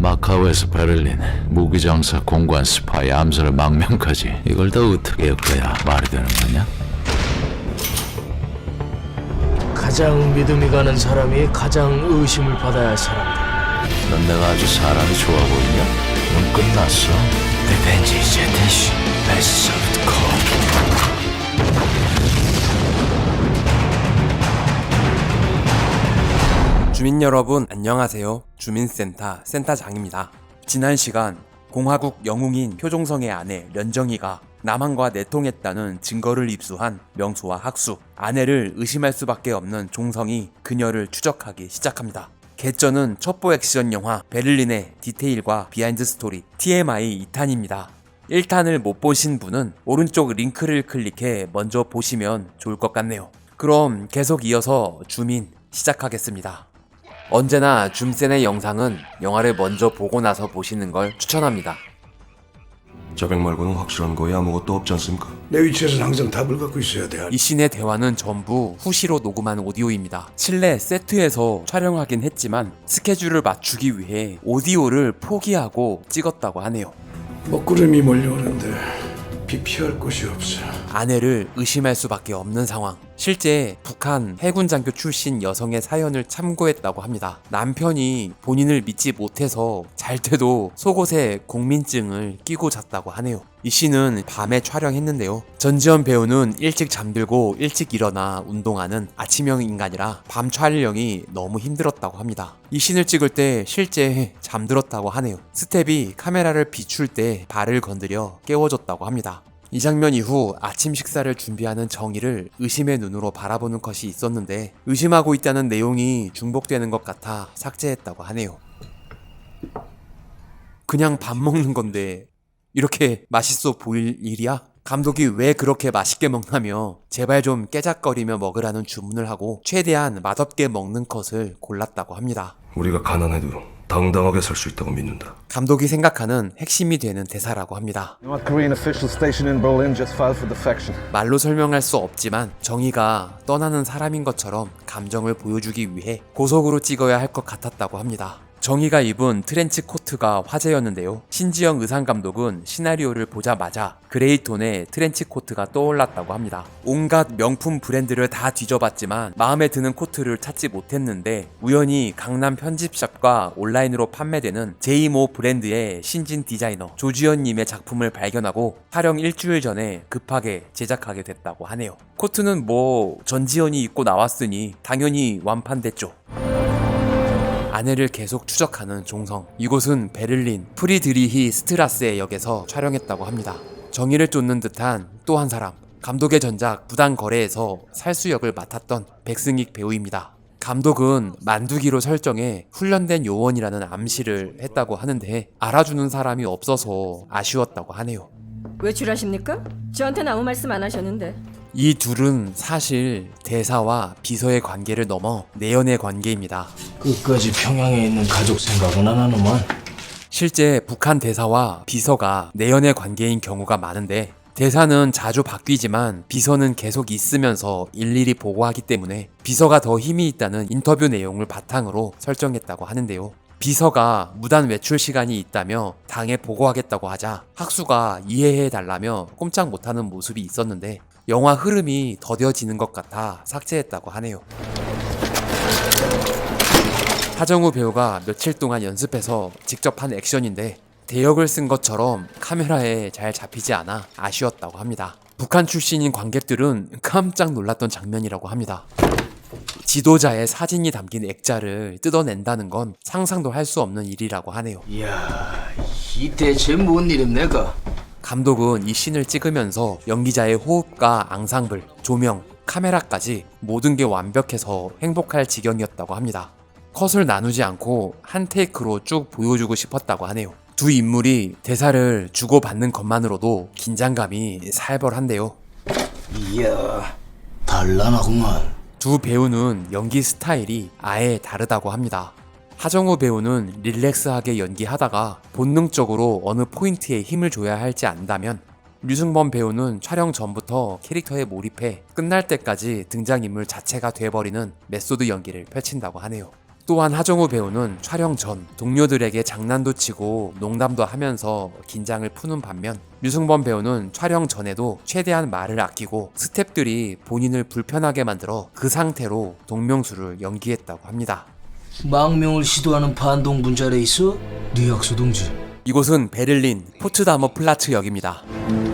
마카오에서 베를린 무기장사 공관 스파이 암살의 망명까지 이걸 다 어떻게 엮어야 말이 되는 거냐? 가장 믿음이 가는 사람이 가장 의심을 받아야 할 사람이다. 넌 내가 아주 사람이 좋아 보이냐? 넌 끝났어 리벤지 이제 대시 베스트 콜. 주민 여러분 안녕하세요. 주민센터 센터장입니다. 지난 시간 공화국 영웅인 효종성의 아내 련정이가 남한과 내통했다는 증거를 입수한 명수와 학수, 아내를 의심할 수밖에 없는 종성이 그녀를 추적하기 시작합니다. 개쩌는 첩보 액션 영화 베를린의 디테일과 비하인드 스토리 TMI 2탄입니다. 1탄을 못 보신 분은 오른쪽 링크를 클릭해 먼저 보시면 좋을 것 같네요. 그럼 계속 이어서 주민 시작하겠습니다. 언제나 줌센의 영상은 영화를 먼저 보고 나서 보시는 걸 추천합니다. 자백 말고는 확실한 거에 아무것도 없지 않습니까? 내 위치에서는 항상 답을 갖고 있어야 돼. 이 씬의 대화는 전부 후시로 녹음한 오디오입니다. 실내 세트에서 촬영하긴 했지만 스케줄을 맞추기 위해 오디오를 포기하고 찍었다고 하네요. 먹구름이 몰려오는데 비 피할 곳이 없어. 아내를 의심할 수밖에 없는 상황. 실제 북한 해군 장교 출신 여성의 사연을 참고했다고 합니다. 남편이 본인을 믿지 못해서 잘 때도 속옷에 국민증을 끼고 잤다고 하네요. 이 씨는 밤에 촬영했는데요. 전지현 배우는 일찍 잠들고 일찍 일어나 운동하는 아침형 인간이라 밤 촬영이 너무 힘들었다고 합니다. 이 씬을 찍을 때 실제 잠들었다고 하네요. 스텝이 카메라를 비출 때 발을 건드려 깨워줬다고 합니다. 이 장면 이후 아침 식사를 준비하는 정의를 의심의 눈으로 바라보는 컷이 있었는데 의심하고 있다는 내용이 중복되는 것 같아 삭제했다고 하네요. 그냥 밥 먹는 건데 이렇게 맛있어 보일 일이야? 감독이 왜 그렇게 맛있게 먹냐며 제발 좀 깨작거리며 먹으라는 주문을 하고 최대한 맛없게 먹는 컷을 골랐다고 합니다. 우리가 가난해도 당당하게 살 수 있다고 믿는다. 감독이 생각하는 핵심이 되는 대사라고 합니다. 말로 설명할 수 없지만 정의가 떠나는 사람인 것처럼 감정을 보여주기 위해 고속으로 찍어야 할 것 같았다고 합니다. 정의가 입은 트렌치 코트가 화제였는데요. 신지영 의상 감독은 시나리오를 보자마자 그레이톤의 트렌치 코트가 떠올랐다고 합니다. 온갖 명품 브랜드를 다 뒤져봤지만 마음에 드는 코트를 찾지 못했는데 우연히 강남 편집샵과 온라인으로 판매되는 제이모 브랜드의 신진 디자이너 조지현님의 작품을 발견하고 촬영 일주일 전에 급하게 제작하게 됐다고 하네요. 코트는 뭐 전지현이 입고 나왔으니 당연히 완판됐죠. 아내를 계속 추적하는 종성. 이곳은 베를린 프리드리히 스트라스의 역에서 촬영했다고 합니다. 정의를 쫓는 듯한 또 한 사람. 감독의 전작 부당 거래에서 살수 역을 맡았던 백승익 배우입니다. 감독은 만두기로 설정해 훈련된 요원이라는 암시를 했다고 하는데 알아주는 사람이 없어서 아쉬웠다고 하네요. 외출하십니까? 저한테는 아무 말씀 안 하셨는데 이 둘은 사실 대사와 비서의 관계를 넘어 내연의 관계입니다. 끝까지 평양에 있는 가족 생각은 안 하노만. 실제 북한 대사와 비서가 내연의 관계인 경우가 많은데 대사는 자주 바뀌지만 비서는 계속 있으면서 일일이 보고하기 때문에 비서가 더 힘이 있다는 인터뷰 내용을 바탕으로 설정했다고 하는데요. 비서가 무단 외출 시간이 있다며 당에 보고하겠다고 하자 학수가 이해해 달라며 꼼짝 못하는 모습이 있었는데 영화 흐름이 더뎌지는 것 같아 삭제했다고 하네요. 하정우 배우가 며칠 동안 연습해서 직접 한 액션인데 대역을 쓴 것처럼 카메라에 잘 잡히지 않아 아쉬웠다고 합니다. 북한 출신인 관객들은 깜짝 놀랐던 장면이라고 합니다. 지도자의 사진이 담긴 액자를 뜯어낸다는 건 상상도 할 수 없는 일이라고 하네요. 이야, 이 대체 뭔 내가? 감독은 이 씬을 찍으면서 연기자의 호흡과 앙상블, 조명, 카메라까지 모든 게 완벽해서 행복할 지경이었다고 합니다. 컷을 나누지 않고 한 테이크로 쭉 보여주고 싶었다고 하네요. 두 인물이 대사를 주고받는 것만으로도 긴장감이 살벌한데요. 이야, 달란하구만. 두 배우는 연기 스타일이 아예 다르다고 합니다. 하정우 배우는 릴렉스하게 연기하다가 본능적으로 어느 포인트에 힘을 줘야 할지 안다면 류승범 배우는 촬영 전부터 캐릭터에 몰입해 끝날 때까지 등장인물 자체가 돼버리는 메소드 연기를 펼친다고 하네요. 또한 하정우 배우는 촬영 전 동료들에게 장난도 치고 농담도 하면서 긴장을 푸는 반면 류승범 배우는 촬영 전에도 최대한 말을 아끼고 스탭들이 본인을 불편하게 만들어 그 상태로 동명수를 연기했다고 합니다. 망명을 시도하는 반동 분자래 있어? 네 약수 동지. 이곳은 베를린 포츠다머 플라츠 역입니다.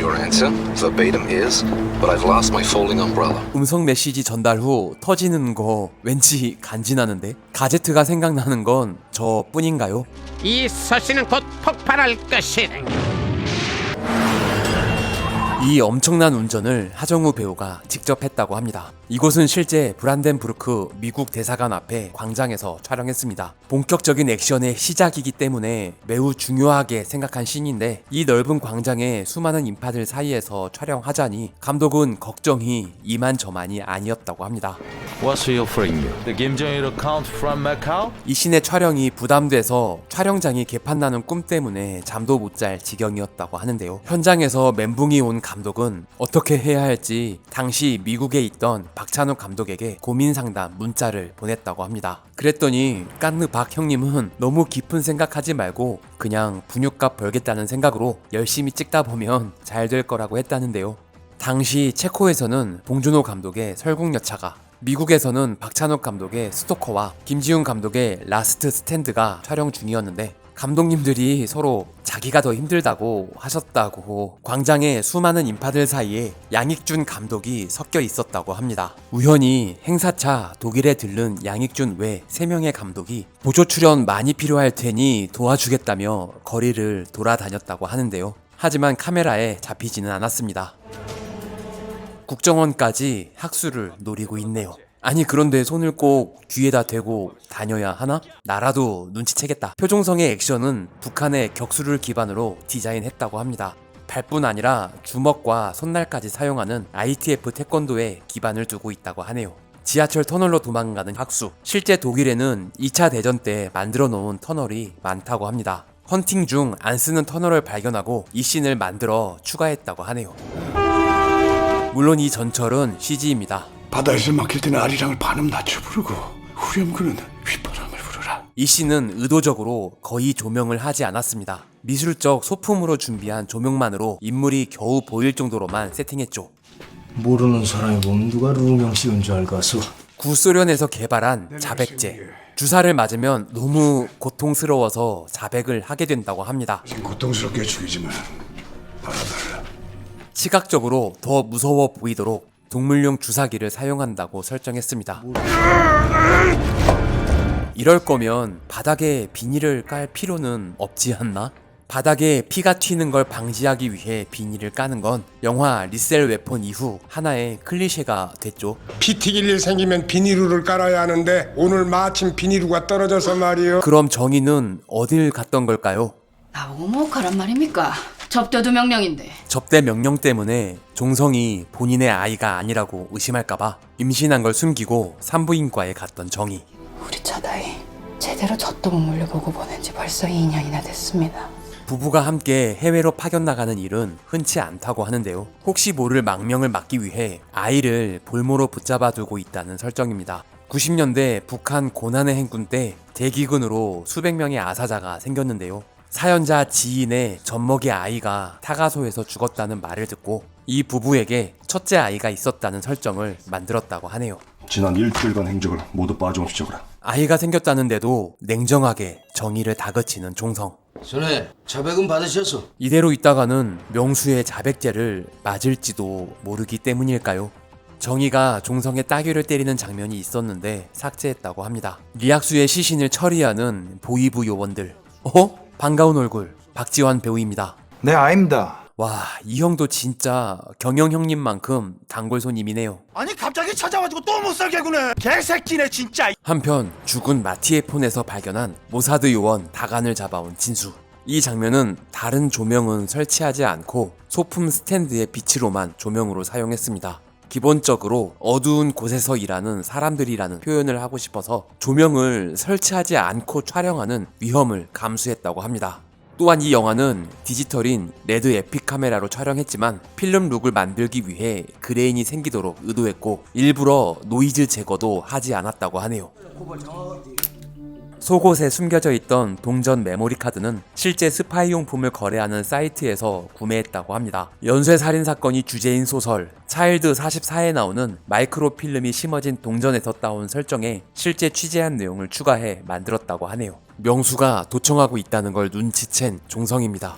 Your answer, verbatim, is, but I've lost my folding umbrella. 음성 메시지 전달 후 터지는 거 왠지 간지나는데 가제트가 생각나는 건 저뿐인가요? 이 서신은 곧 폭발할 것이다. 이 엄청난 운전을 하정우 배우가 직접 했다고 합니다. 이곳은 실제 브란덴부르크 미국 대사관 앞에 광장에서 촬영했습니다. 본격적인 액션의 시작이기 때문에 매우 중요하게 생각한 씬인데 이 넓은 광장에 수많은 인파들 사이에서 촬영하자니 감독은 걱정이 이만저만이 아니었다고 합니다. What's your frame? The Kim Jong-il account from Macau? 이 씬의 촬영이 부담돼서 촬영장이 개판나는 꿈 때문에 잠도 못 잘 지경이었다고 하는데요. 현장에서 멘붕이 온 감독은 어떻게 해야 할지 당시 미국에 있던 박찬욱 감독에게 고민 상담 문자를 보냈다고 합니다. 그랬더니 깐느 박 형님은 너무 깊은 생각하지 말고 그냥 분유값 벌겠다는 생각으로 열심히 찍다 보면 잘 될 거라고 했다는데요. 당시 체코에서는 봉준호 감독의 설국열차가 미국에서는 박찬욱 감독의 스토커와 김지훈 감독의 라스트 스탠드가 촬영 중이었는데 감독님들이 서로 자기가 더 힘들다고 하셨다고 광장에 수많은 인파들 사이에 양익준 감독이 섞여 있었다고 합니다. 우연히 행사차 독일에 들른 양익준 외 3명의 감독이 보조 출연 많이 필요할 테니 도와주겠다며 거리를 돌아다녔다고 하는데요. 하지만 카메라에 잡히지는 않았습니다. 국정원까지 학수를 노리고 있네요. 아니 그런데 손을 꼭 귀에다 대고 다녀야 하나? 나라도 눈치채겠다. 표종성의 액션은 북한의 격수를 기반으로 디자인했다고 합니다. 발뿐 아니라 주먹과 손날까지 사용하는 ITF 태권도에 기반을 두고 있다고 하네요. 지하철 터널로 도망가는 학수. 실제 독일에는 2차 대전 때 만들어 놓은 터널이 많다고 합니다. 헌팅 중 안 쓰는 터널을 발견하고 이 씬을 만들어 추가했다고 하네요. 물론 이 전철은 CG입니다. 바다에서 막힐 때는 아리랑을 반음 낮춰 부르고 후렴구는 휘바람을 부르라. 이 씨는 의도적으로 거의 조명을 하지 않았습니다. 미술적 소품으로 준비한 조명만으로 인물이 겨우 보일 정도로만 세팅했죠. 모르는 사람이 보면 누가 루명 씌운 줄 알겠어. 구소련에서 개발한 자백제. 주사를 맞으면 너무 고통스러워서 자백을 하게 된다고 합니다. 고통스럽게 죽이지만 받아달라. 시각적으로 더 무서워 보이도록 동물용 주사기를 사용한다고 설정했습니다. 이럴 거면 바닥에 비닐을 깔 필요는 없지 않나? 바닥에 피가 튀는 걸 방지하기 위해 비닐을 까는 건 영화 리셀 웨폰 이후 하나의 클리셰가 됐죠. 피 튀길 일 생기면 비닐루를 깔아야 하는데 오늘 마침 비닐루가 떨어져서 말이요. 그럼 정의는 어딜 갔던 걸까요? 나보고 뭐 가란 말입니까? 접대도 명령인데 접대 명령 때문에 종성이 본인의 아이가 아니라고 의심할까봐 임신한 걸 숨기고 산부인과에 갔던 정의. 우리 첫아이 제대로 젖도 못 물려보고 보낸 지 벌써 2년이나 됐습니다. 부부가 함께 해외로 파견 나가는 일은 흔치 않다고 하는데요. 혹시 모를 망명을 막기 위해 아이를 볼모로 붙잡아 두고 있다는 설정입니다. 90년대 북한 고난의 행군 때 대기근으로 수백 명의 아사자가 생겼는데요. 사연자 지인의 젖먹이 아이가 타가소에서 죽었다는 말을 듣고 이 부부에게 첫째 아이가 있었다는 설정을 만들었다고 하네요. 지난 일주일간 행적을 모두 빠짐없이 적어라. 아이가 생겼다는데도 냉정하게 정의를 다그치는 종성. 전에 자백은 받으셨어. 이대로 있다가는 명수의 자백죄를 맞을지도 모르기 때문일까요? 정의가 종성의 따귀를 때리는 장면이 있었는데 삭제했다고 합니다. 리학수의 시신을 처리하는 보이부 요원들. 어? 반가운 얼굴 박지환 배우입니다. 네, 아닙니다. 와, 이 형도 진짜 경영 형님만큼 단골 손님이네요. 아니 갑자기 찾아가지고 또 못 살게 구네. 개새끼네 진짜. 한편 죽은 마티의 폰에서 발견한 모사드 요원 다간을 잡아온 진수. 이 장면은 다른 조명은 설치하지 않고 소품 스탠드의 빛으로만 조명으로 사용했습니다. 기본적으로 어두운 곳에서 일하는 사람들이라는 표현을 하고 싶어서 조명을 설치하지 않고 촬영하는 위험을 감수했다고 합니다. 또한 이 영화는 디지털인 레드 에픽 카메라로 촬영했지만 필름 룩을 만들기 위해 그레인이 생기도록 의도했고 일부러 노이즈 제거도 하지 않았다고 하네요. 속옷에 숨겨져 있던 동전 메모리 카드는 실제 스파이 용품을 거래하는 사이트에서 구매했다고 합니다. 연쇄 살인 사건이 주제인 소설 차일드 44에 나오는 마이크로 필름이 심어진 동전에서 따온 설정에 실제 취재한 내용을 추가해 만들었다고 하네요. 명수가 도청하고 있다는 걸 눈치챈 종성입니다.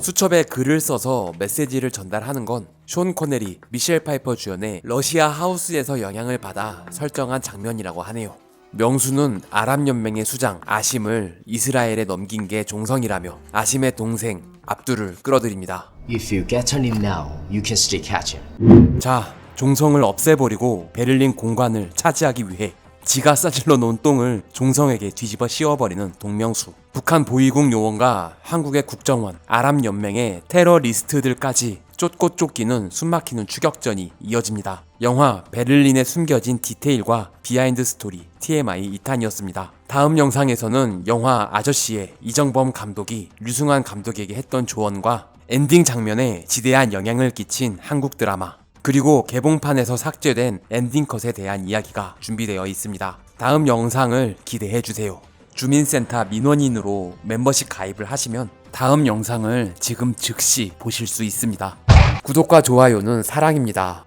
수첩에 글을 써서 메시지를 전달하는 건쇼 코넬이 미셸 파이퍼 주연의 러시아 하우스에서 영향을 받아 설정한 장면이라고 하네요. 명수는 아랍 연맹의 수장 아심을 이스라엘에 넘긴 게 종성이라며 아심의 동생 압두를 끌어들입니다. If you get on him now, you can still catch him. 자, 종성을 없애버리고 베를린 공관을 차지하기 위해 지가 싸질러 놓은 똥을 종성에게 뒤집어 씌워버리는 동명수. 북한 보위국 요원과 한국의 국정원, 아랍연맹의 테러리스트들까지 쫓고 쫓기는 숨막히는 추격전이 이어집니다. 영화 베를린에 숨겨진 디테일과 비하인드 스토리 TMI 2탄이었습니다. 다음 영상에서는 영화 아저씨의 이정범 감독이 류승환 감독에게 했던 조언과 엔딩 장면에 지대한 영향을 끼친 한국 드라마 그리고 개봉판에서 삭제된 엔딩컷에 대한 이야기가 준비되어 있습니다. 다음 영상을 기대해 주세요. 주민센터 민원인으로 멤버십 가입을 하시면 다음 영상을 지금 즉시 보실 수 있습니다. 구독과 좋아요는 사랑입니다.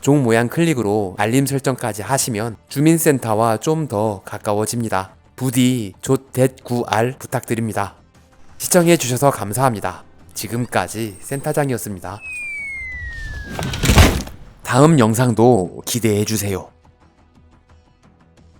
종 모양 클릭으로 알림 설정까지 하시면 주민센터와 좀 더 가까워집니다. 부디 조댓구알 부탁드립니다. 시청해 주셔서 감사합니다. 지금까지 센터장이었습니다. 다음 영상도 기대해 주세요.